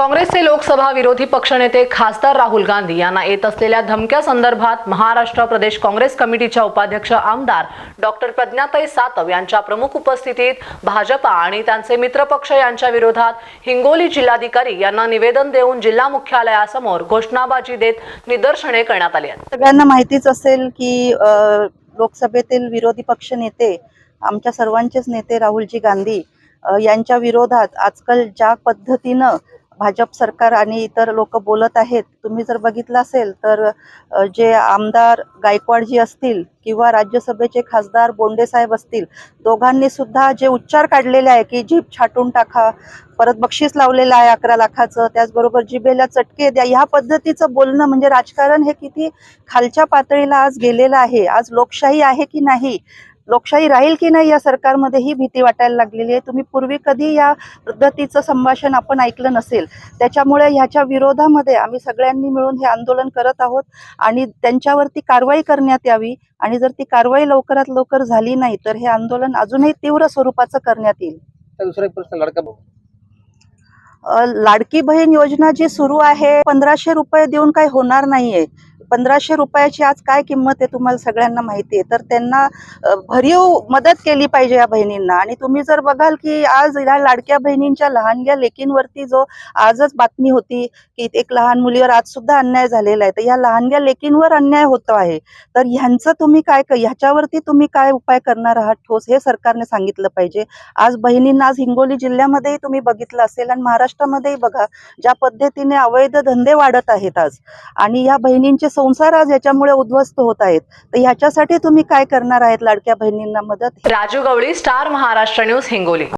काँग्रेसचे लोकसभा विरोधी पक्षनेते खासदार राहुल गांधी यांना येत असलेल्या धमक्या संदर्भात महाराष्ट्र प्रदेश काँग्रेस कमिटीच्या उपाध्यक्ष आमदार डॉक्टर प्रज्ञाताई सातव यांच्या प्रमुख उपस्थितीत भाजपा आणि त्यांचे मित्रपक्ष यांच्या विरोधात हिंगोली जिल्हाधिकारी यांना निवेदन देऊन जिल्हा मुख्यालयासमोर घोषणाबाजी देत निदर्शने करण्यात आली आहेत. सगळ्यांना माहितीच असेल की लोकसभेतील विरोधी पक्ष नेते आमच्या सर्वांचेच नेते राहुलजी गांधी यांच्या विरोधात आजकाल ज्या पद्धतीनं भाजप सरकार आणि इतर लोक बोलत आहेत. तुम्ही जर बघितलं असेल तर जे आमदार गायकवाडजी असतील किंवा राज्यसभेचे खासदार बोंडे साहेब असतील दोघांनी सुद्धा जे उच्चार काढलेले आहे की जीभ छाटून टाका परत बक्षीस लावलेलं आहे अकरा लाखाचं त्याचबरोबर जिभेला चटके द्या ह्या पद्धतीचं बोलणं म्हणजे राजकारण हे किती खालच्या पातळीला आज गेलेलं आहे. आज लोकशाही आहे की नाही? लोकशाही राहील की नाही या सरकारमध्ये ही भीती वाटायला लागलेली आहे. तुम्ही पूर्वी कधी या पद्धतीचं संभाषण आपण ऐकलं नसेल. त्याच्यामुळे ह्याच्या विरोधामध्ये आम्ही सगळ्यांनी मिळून हे आंदोलन करत आहोत आणि त्यांच्यावरती कारवाई करण्यात यावी आणि जर ती कारवाई लवकरात लवकर झाली नाही तर हे आंदोलन अजूनही तीव्र स्वरूपाचं करण्यात येईल. दुसरा एक प्रश्न लाडका लाडकी बहीण योजना जी सुरू आहे पंधराशे रुपये देऊन काही होणार नाहीये. पंधराशे रुपयाची आज काय किंमत आहे तुम्हाला सगळ्यांना माहिती आहे. तर त्यांना भरीव मदत केली पाहिजे या बहिणींना. आणि तुम्ही जर बघाल की आज या लाडक्या बहिणींच्या लहानग्या लेकींवरती जो आजच बातमी होती की एक लहान मुलीवर आज सुद्धा अन्याय झालेला आहे तर या लहानग्या लेकींवर अन्याय होतो आहे. तर ह्यांचं तुम्ही काय ह्याच्यावरती तुम्ही काय उपाय करणार आहात ठोस हे सरकारने सांगितलं पाहिजे. आज बहिणींना आज हिंगोली जिल्ह्यामध्येही तुम्ही बघितलं असेल आणि महाराष्ट्रामध्येही बघा ज्या पद्धतीने अवैध धंदे वाढत आहेत आज. आणि या बहिणींचे संसार आज याच्यामुळे उद्ध्वस्त होत आहेत. तर ह्याच्यासाठी तुम्ही काय करणार आहेत लाडक्या बहिणींना मदत? Raju Gawali Star Maharashtra news Hingoli.